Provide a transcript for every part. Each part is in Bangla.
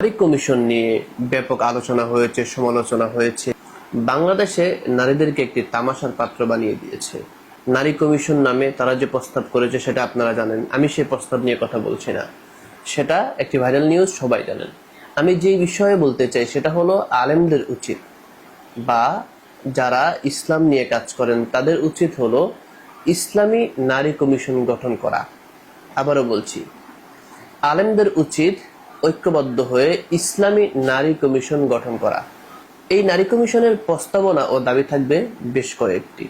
নারী কমিশন নিয়ে ব্যাপক আলোচনা হয়েছে, সমালোচনা হয়েছে। বাংলাদেশে নারীদেরকে একটি তামাশার পাত্র বানিয়ে দিয়েছে। নারী কমিশন নামে তারা যে প্রস্তাব করেছে, সেটা আপনারা জানেন। আমি সেই প্রস্তাব নিয়ে কথা বলছি না। সেটা একটি ভাইরাল নিউজ, সবাই জানেন। আমি যেই বিষয়ে বলতে চাই, সেটা হলো আলেমদের উচিত বা যারা ইসলাম নিয়ে কাজ করেন, তাদের উচিত হলো ইসলামী নারী কমিশন গঠন করা। আবারও বলছি, আলেমদের উচিত ঐক্যবদ্ধ হয়ে ইসলামী নারী কমিশন গঠন করা। এই নারী কমিশনের প্রস্তাবনা ও দাবি থাকবে বেশ কয়েকটি।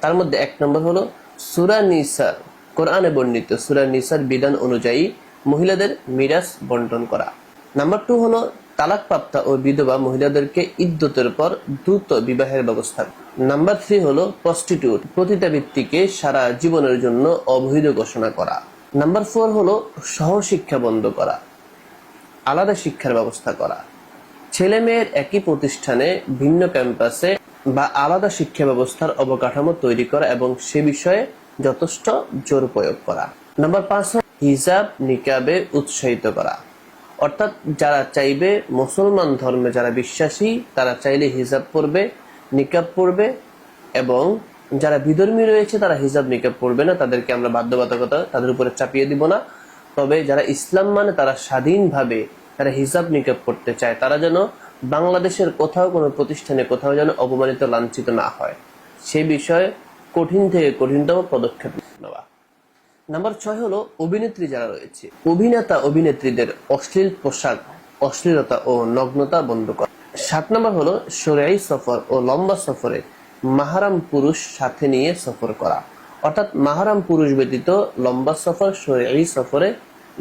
তার মধ্যে এক নম্বর হলো, সুরা নিসার কোরআনে বর্ণিত সুরা নিসার বিধান অনুযায়ী মহিলাদের মিরাজ বন্টন করা। নাম্বার টু হলো, তালাকপ্রাপ্তা ও বিধবা মহিলাদেরকে ইদ্যতের পর দ্রুত বিবাহের ব্যবস্থা। নাম্বার থ্রি হলো, প্রস্টিটিউট পতিতাবৃত্তিকে সারা জীবনের জন্য অবৈধ ঘোষণা করা। নাম্বার ফোর হলো, সহশিক্ষা বন্ধ করা। আলাদা শিক্ষার ব্যবস্থা করা। ছেলে মেয়ের একই প্রতিষ্ঠানে ভিন্ন ক্যাম্পাসে বা আলাদা শিক্ষা ব্যবস্থার অবকাঠামো তৈরি করা এবং সে বিষয়ে যথেষ্ট জোর প্রয়োগ করা। নাম্বার পাঁচ হিজাব নিকাবে উৎসাহিত করা। অর্থাৎ যারা চাইবে মুসলমান ধর্মে যারা বিশ্বাসী, তারা চাইলে হিজাব পড়বে নিকাব পড়বে এবং যারা বিধর্মী রয়েছে তারা হিজাব, নিকাব পড়বে না। তাদেরকে আমরা বাধ্যবাধকতা, তাদের উপরে চাপিয়ে দিব না। তবে যারা ইসলাম মানে তারা স্বাধীনভাবে তারা হিজাব নিকাব করতে চায়, তারা যেন বাংলাদেশের কোথাও কোনো প্রতিষ্ঠানে কোথাও যেন অপমানিত, লাঞ্ছিত না হয়। সে বিষয়ে কঠিন থেকে কঠিনতম পদক্ষেপ নেওয়া। নাম্বার ছয় হলো অভিনেত্রী যারা রয়েছে, অভিনেতা, অভিনেত্রীদের অশ্লীল পোশাক, অশ্লীলতা ও নগ্নতা বন্ধ করা। সাত নম্বর হলো সরাই সফর ও লম্বা সফরে মাহারাম পুরুষ সাথে নিয়ে সফর করা। অর্থাৎ মাহারাম পুরুষ ব্যতীত লম্বা সফর সরাই সফরে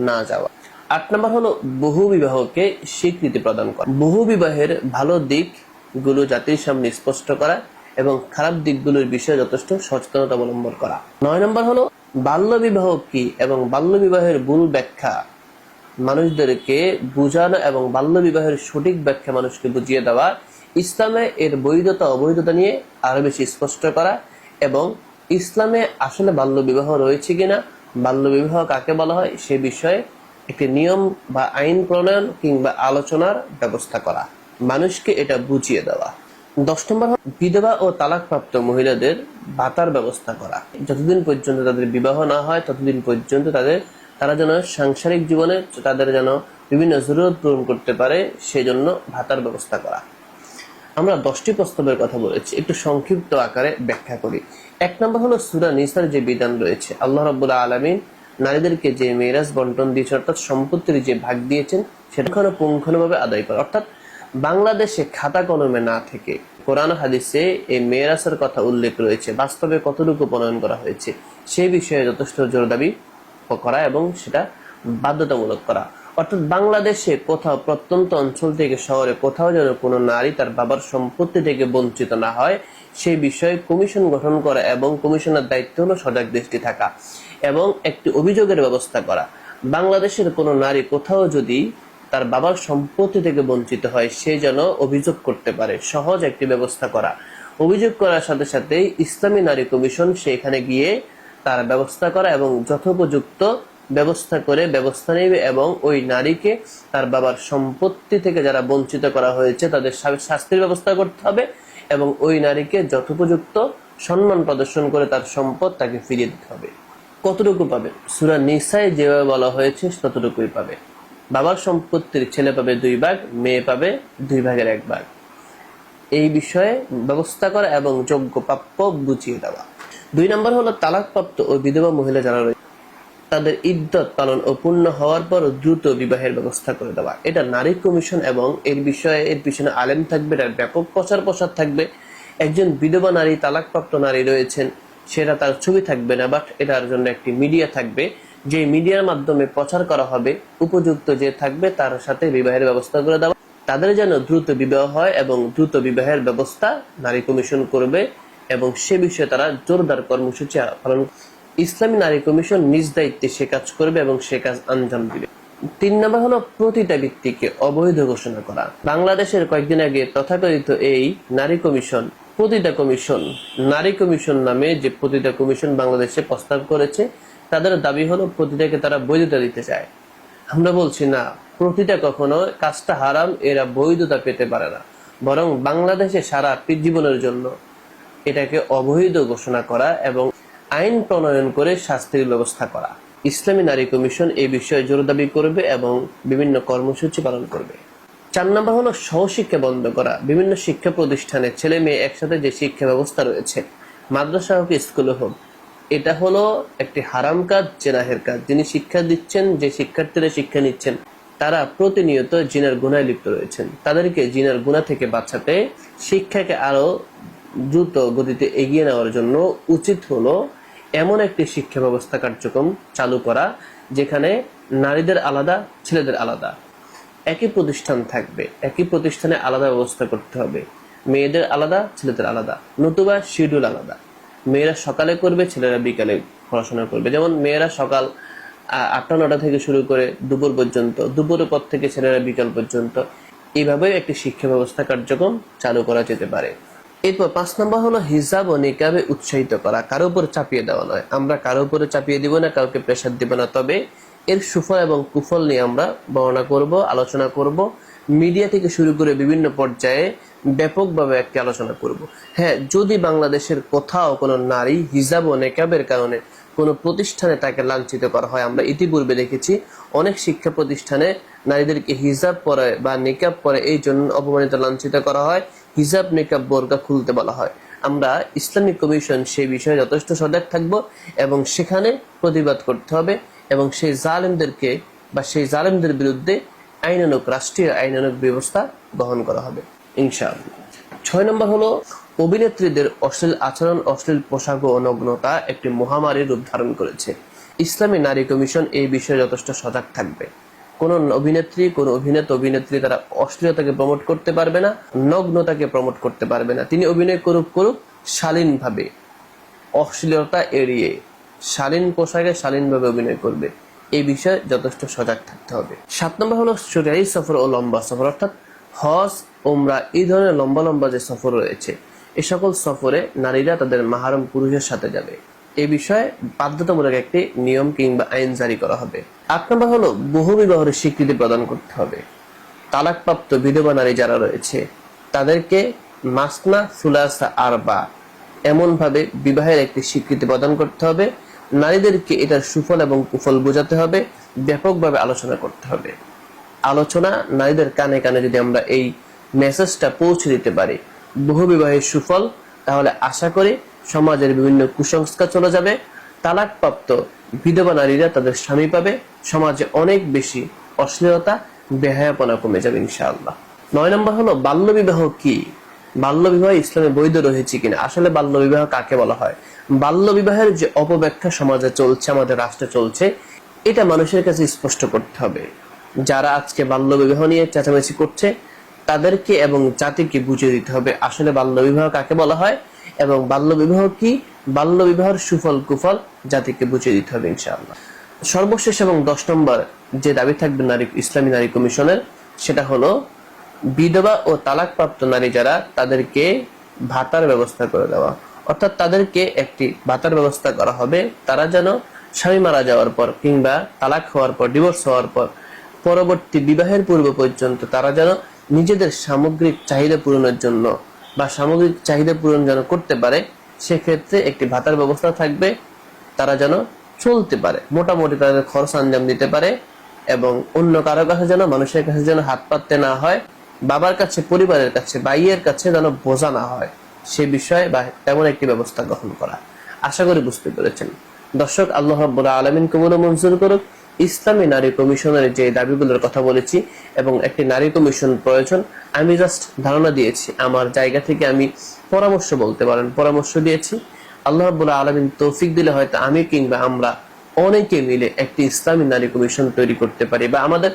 না যাওয়া। আট নম্বর হলো বহু বিবাহকে স্বীকৃতি প্রদান করা। বহু বিবাহের ভালো দিকগুলো জাতির সামনে স্পষ্ট করা এবং খারাপ দিকগুলোর বিষয়ে যথেষ্ট সচেতনতা অবলম্বন করা। নয় নম্বর হলো বাল্য বিবাহ কি এবং বাল্য বিবাহের ভুল ব্যাখ্যা মানুষদেরকে বোঝানো এবং বাল্য বিবাহের সঠিক ব্যাখ্যা মানুষকে বুঝিয়ে দেওয়া। ইসলামে এর বৈধতা, অবৈধতা নিয়ে আরও বেশি স্পষ্ট করা এবং ইসলামে আসলে বাল্য বিবাহ রয়েছে কিনা বাল্য বিবাহ কাকে বলা হয়, সে বিষয়ে একটি নিয়ম বা আইন প্রণয়ন কিংবা আলোচনার ব্যবস্থা করা। মানুষকে এটা বুঝিয়ে দেওয়া। দশ নম্বর বিধবা ও তালাকপ্রাপ্ত মহিলাদের ভাতার ব্যবস্থা করা। যতদিন পর্যন্ত তাদের বিবাহ না হয়, ততদিন পর্যন্ত তাদের, তারা যেন সাংসারিক জীবনে, তাদের যেন বিভিন্ন জরুরত পূরণ করতে পারে, সেজন্য ভাতার ব্যবস্থা করা। আমরা দশটি প্রস্তাবের কথা বলেছি। একটু সংক্ষিপ্ত আকারে ব্যাখ্যা করি। এক নম্বর হলো সুরা নিসার যে বিধান রয়েছে। আল্লাহ রবুল্লা আলমিন নারীদেরকে যে মেরাজ বন্টন দিয়েছেন, অর্থাৎ সম্পত্তির যে ভাগ দিয়েছেন, সেটা পুঙ্খানুভাবে আদায় করে। অর্থাৎ বাংলাদেশে খাতা কলমে না থেকে কোরআন হাদিসে এই মেরাসের কথা উল্লেখ রয়েছে। বাস্তবে কতটুকু প্রণয়ন করা হয়েছে সেই বিষয়ে যথেষ্ট জোর দাবি করা এবং সেটা বাধ্যতামূলক করা। অর্থাৎ বাংলাদেশে কোথাও প্রত্যন্ত অঞ্চল থেকে শহরে কোথাও যেন কোনো নারী তার বাবার সম্পত্তি থেকে বঞ্চিত না হয়, সেই বিষয়ে কমিশন গঠন করা এবং কমিশনের দায়িত্ব হলো সজাগ দৃষ্টি থাকা এবং একটি অভিযোগের ব্যবস্থা করা। বাংলাদেশের কোনো নারী কোথাও যদি তার বাবার সম্পত্তি থেকে বঞ্চিত হয়, সে যেন অভিযোগ করতে পারে, সহজ একটি ব্যবস্থা করা। অভিযোগ করার সাথে সাথে ইসলামী নারী কমিশন সেখানে গিয়ে তার ব্যবস্থা করা এবং যথোপযুক্ত ব্যবস্থা করে, ব্যবস্থা নেবে এবং ওই নারীকে তার বাবার সম্পত্তি থেকে যারা বঞ্চিত করা হয়েছে, তাদের শাস্তির ব্যবস্থা করতে হবে এবং ওই নারীকে যথোপযুক্ত সম্মান প্রদর্শন করে তার সম্পদ তাকে ফিরিয়ে দিতে হবে। কতটুকু পাবে? সুরা নিসায় যেভাবে বলা হয়েছে, ততটুকুই পাবে। বাবার সম্পত্তির ছেলে পাবে দুই ভাগ, মেয়ে পাবে দুই ভাগের এক ভাগ। এই বিষয়ে ব্যবস্থা করা এবং যোগ্য প্রাপ্য বুঝিয়ে দেওয়া। দুই নম্বর হলো তালাকপ্রাপ্ত ও বিধবা মহিলা যারা রয়েছে তাদের ইদ্যত পালন ও পূর্ণ হওয়ার পর দ্রুত বিবাহের ব্যবস্থা করে দেওয়া। এটা নারী কমিশন এবং এর বিষয়ে, এর পিছনে আলেম থাকবে এটার ব্যাপক প্রচার প্রসার থাকবে। একজন বিধবা নারী, তালাকপ্রাপ্ত নারী রয়েছেন, সেটা তার ছবি থাকবে না বাট এটার জন্য একটি মিডিয়া থাকবে। যে মিডিয়ার মাধ্যমে প্রচার করা হবে, উপযুক্ত যে থাকবে, তার সাথে বিবাহের ব্যবস্থা করে দেওয়া। তাদের যেন দ্রুত বিবাহ হয় এবং দ্রুত বিবাহের ব্যবস্থা নারী কমিশন করবে এবং সে বিষয়ে তারা জোরদার কর্মসূচি পালন ইসলামী নারী কমিশন নিজ দায়িত্বে সে কাজ করবে এবং সে কাজ আঞ্জাম দিবে। তিন নম্বর হলো প্রতিটা ব্যক্তিকে অবৈধ ঘোষণা করা। বাংলাদেশের কয়েকদিন আগে তথাকথিত এই নারী কমিশন, প্রতিটা কমিশন, নারী কমিশন নামে যে প্রতিটা কমিশন বাংলাদেশে প্রস্তাব করেছে, তাদের দাবি হলো প্রতিটাকে তারা বৈধতা দিতে চায়। আমরা বলছি না, প্রতিটা কখনো কাজটা হারাম, এরা বৈধতা পেতে পারে না। বরং বাংলাদেশে সারা জীবনের জন্য এটাকে অবৈধ ঘোষণা করা এবং আইন প্রণয়ন করে শাস্তির ব্যবস্থা করা। ইসলামী নারী কমিশন এই বিষয়ে জোর দাবি করবে এবং বিভিন্ন কর্মসূচি পালন করবে। চার নম্বর হলো সহশিক্ষা বন্ধ করা। বিভিন্ন শিক্ষা প্রতিষ্ঠানে ছেলে মেয়ে একসাথে যে শিক্ষা ব্যবস্থা রয়েছে, মাদ্রাসা হোক, স্কুলে হোক, এটা হলো একটি হারাম কাজ, জেনাহের কাজ। যিনি শিক্ষা দিচ্ছেন, যে শিক্ষার্থীরা শিক্ষা নিচ্ছেন, তারা প্রতিনিয়ত জিনার গুণায় লিপ্ত রয়েছেন। তাদেরকে জিনার গুণা থেকে বাঁচাতে শিক্ষাকে আরও দ্রুত গতিতে এগিয়ে নেওয়ার জন্য উচিত হলো এমন একটি শিক্ষা ব্যবস্থা কার্যক্রম চালু করা যেখানে নারীদের আলাদা, ছেলেদের আলাদা। একই প্রতিষ্ঠান থাকবে, একই প্রতিষ্ঠানে আলাদা ব্যবস্থা করতে হবে। মেয়েদের আলাদা, ছেলেদের আলাদা, নতুবা শিডিউল আলাদা। মেয়েরা সকালে করবে, ছেলেরা বিকালে পড়াশোনা করবে। যেমন মেয়েরা সকাল আটটা, নটা থেকে শুরু করে দুপুর পর্যন্ত, দুপুরের পর থেকে ছেলেরা বিকাল পর্যন্ত। এইভাবে একটি শিক্ষা ব্যবস্থা কার্যক্রম চালু করা যেতে পারে। এরপর পাঁচ নম্বর হলো হিজাব ও নিকাবে উৎসাহিত করা। কারও উপর চাপিয়ে দেওয়া নয়। আমরা কারও উপরে চাপিয়ে দিব না, কাউকে প্রেশার দিব না। তবে এর সুফল এবং কুফল নিয়ে আমরা বর্ণনা করব, আলোচনা করব। মিডিয়া থেকে শুরু করে বিভিন্ন পর্যায়ে ব্যাপকভাবে একটি আলোচনা করব। হ্যাঁ যদি বাংলাদেশের কোথাও কোনো নারী হিজাব ও নেকাবের কারণে কোনো প্রতিষ্ঠানে তাকে লাঞ্ছিত করা হয়, আমরা ইতিপূর্বে দেখেছি অনেক শিক্ষা প্রতিষ্ঠানে নারীদেরকে হিজাব পরে বা নিকাব পরে এই জন্য অপমানিত, লাঞ্ছিত করা হয়। হিজাব নিকাব বোরকা খুলতে বলা হয়। আমরা ইসলামিক কমিশন সেই বিষয়ে যথেষ্ট সজাগ থাকব এবং সেখানে প্রতিবাদ করতে হবে এবং সেই জালেমদেরকে বা সেই জালেমদের বিরুদ্ধে আইনানুক, রাষ্ট্রীয় আইনানুক ব্যবস্থা গ্রহণ করা হবে, ইনশাআল্লাহ। ছয় নম্বর হলো, অভিনেত্রীদের অশ্লীল আচরণ, অশ্লীল পোশাক ও নগ্নতা একটি মহামারীর রূপ ধারণ করেছে। ইসলামী নারী কমিশন এই বিষয়ে যথেষ্ট সজাগ থাকবে। কোন অভিনেত্রী, কোন অভিনেতা অভিনেত্রী তারা অশ্লীলতাকে প্রমোট করতে পারবে না, নগ্নতাকে প্রমোট করতে পারবে না। তিনি অভিনয় করুক করুক, শালীনভাবে অশ্লীলতা এড়িয়ে শালীন পোশাকে শালীনভাবে অভিনয় করবে। এই বিষয়ে যথেষ্ট সজাগ থাকতে হবে। সাত নম্বর হলো চুরাই সফর ও লম্বা সফর, অর্থাৎ হজ ওমরা এই ধরনের লম্বা লম্বা যে সফর রয়েছে, এ সকল সফরে নারীরা তাদের মাহারম পুরুষের সাথে যাবে। এই বিষয়ে বাধ্যতামূলক একটি নিয়ম কিংবা আইন জারি করা হবে। আট নম্বর হলো বহু বিবাহের স্বীকৃতি প্রদান করতে হবে। তালাকপ্রাপ্ত বিধবা নারী যারা রয়েছে, তাদেরকে মাসনা, সুলাসা আর আরবা এমনভাবে বিবাহের একটি স্বীকৃতি প্রদান করতে হবে। নারীদেরকে এটার সুফল এবং কুফল বোঝাতে হবে, ব্যাপকভাবে আলোচনা করতে হবে। আলোচনা নারীদের কানে কানে যদি আমরা এই মেসেজটা পৌঁছে দিতে পারি বহু বিবাহের সুফল, তাহলে আশা করি সমাজের বিভিন্ন কুসংস্কার চলে যাবে, তালাকপ্রাপ্ত বিধবা নারীরা তাদের স্বামী পাবে, সমাজে অনেক বেশি অশ্লীলতা, বেহায়াপনা কমে যাবে ইনশাআল্লাহ। নয় নম্বর হলো বাল্যবিবাহ কি? বাল্যবিবাহ ইসলামে বৈধ রয়েছে কিনা? আসলে বাল্যবিবাহ কাকে বলা হয়? বাল্যবিবাহের যে অপব্যাখ্যা সমাজে চলছে, আমাদের রাষ্ট্রে চলছে, এটা মানুষের কাছে স্পষ্ট করতে হবে। যারা আজকে বাল্যবিবাহ নিয়ে চেঁচামেচি করছে, তাদেরকে এবং জাতিকে বুঝিয়ে দিতে হবে, আসলে বাল্যবিবাহ কাকে বলা হয়? এবং বাল্যবিবাহ কি? বাল্য বাল্যবিবাহের সুফল, কুফল জাতিকে বুঝিয়ে দিতে হবে, ইনশাআল্লাহ। সর্বশেষ এবং দশ নম্বর যে দাবি থাকবে নারী, ইসলামী নারী কমিশনের, সেটা হলো বিধবা ও তালাকপ্রাপ্ত নারী যারা, তাদেরকে ভাতার ব্যবস্থা করে দেওয়া। অর্থাৎ তাদেরকে একটি ভাতার ব্যবস্থা করা হবে। তারা যেন স্বামী মারা যাওয়ার পর কিংবা তালাক হওয়ার পর, ডিভোর্স হওয়ার পর, পরবর্তী বিবাহের পূর্ব পর্যন্ত তারা যেন নিজেদের সামগ্রিক চাহিদা পূরণের জন্য বা সামগ্রিক চাহিদা পূরণ যেন করতে পারে, সেক্ষেত্রে একটি ভাতার ব্যবস্থা থাকবে। তারা যেন চলতে পারে, মোটামুটি তাদের খরচ আঞ্জাম দিতে পারে এবং অন্য কারও কাছে যেন, মানুষের কাছে যেন হাত পাততে না হয়, বাবার কাছে, পরিবারের কাছে বাইয়ের কাছে যেন বোঝা না হয়। সে বিষয়ে বা তেমন একটি ব্যবস্থা গ্রহণ করা। আশা করি বুঝতে পেরেছেন। দর্শক, আল্লাহ রাব্বুল আলামিন কবুল মঞ্জুর করুক। ইসলামী নারী কমিশনের যে দাবিগুলোর কথা বলেছি এবং একটি নারী কমিশন প্রয়োজন, আমি জাস্ট ধারণা দিয়েছি। আমার জায়গা থেকে আমি পরামর্শ বলতে পারেন, পরামর্শ দিয়েছি। আল্লাহ রাব্বুল আলমিন তৌফিক দিলে হয়তো আমি কিংবা আমরা অনেকে মিলে একটি ইসলামী নারী কমিশন তৈরি করতে পারি বা আমাদের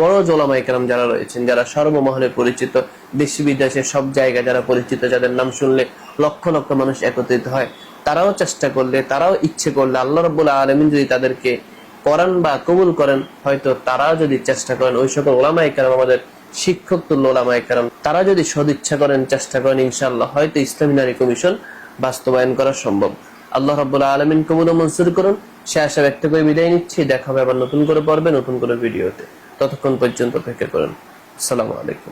বড় জলামাই কালাম যারা রয়েছেন, যারা সর্বমহলে পরিচিত, দেশি বিদেশে সব জায়গায় যারা পরিচিত, যাদের নাম শুনলে লক্ষ লক্ষ মানুষ একত্রিত হয়, তারাও চেষ্টা করলে, তারাও ইচ্ছে করলে আল্লাহ রব্বুল আলমিন যদি তাদেরকে করান বা কবুল করেন, হয়তো তারা যদি চেষ্টা করেন, ওই সকল ওলামাই কালাম আমাদের শিক্ষক তুল্য ওলামাই কালাম তারা যদি সদিচ্ছা করেন, চেষ্টা করেন ইনশাল্লাহ হয়তো ইসলামী নারী কমিশন বাস্তবায়ন করা সম্ভব। আল্লাহ রাব্বুল আলমিন কবুল ও মঞ্জুর করুন। সে আশা ব্যক্ত করে বিদায় নিচ্ছি। দেখা হবে আবার নতুন করে পর্বে, নতুন করে ভিডিওতে। ততক্ষণ পর্যন্ত অপেক্ষা করুন। আসসালামু আলাইকুম।